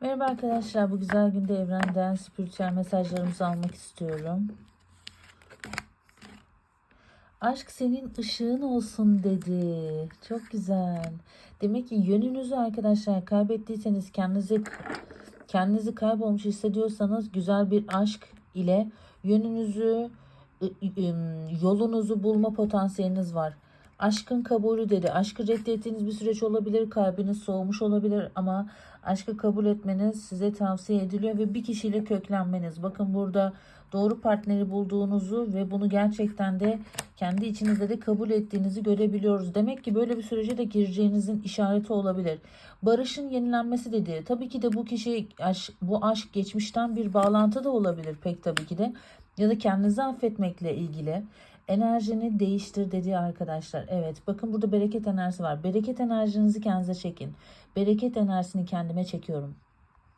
Merhaba arkadaşlar. Bu güzel günde evrenden spiritüel mesajlarımızı almak istiyorum. Aşk senin ışığın olsun dedi. Çok güzel. Demek ki yönünüzü arkadaşlar kaybettiyseniz kendinizi kendinizi kaybolmuş hissediyorsanız güzel bir aşk ile yönünüzü yolunuzu bulma potansiyeliniz var. Aşkın kabulü dedi. Aşkı reddettiğiniz bir süreç olabilir. Kalbiniz soğumuş olabilir ama aşkı kabul etmeniz size tavsiye ediliyor ve bir kişiyle köklenmeniz. Bakın burada doğru partneri bulduğunuzu ve bunu gerçekten de kendi içinizde de kabul ettiğinizi görebiliyoruz. Demek ki böyle bir sürece de gireceğinizin işareti olabilir. Barışın yenilenmesi dedi. Tabii ki de bu kişi bu aşk geçmişten bir bağlantı da olabilir pek tabii ki de. Ya da kendinizi affetmekle ilgili. Enerjini değiştir dedi arkadaşlar. Evet bakın burada bereket enerjisi var. Bereket enerjinizi kendinize çekin. Bereket enerjisini kendime çekiyorum.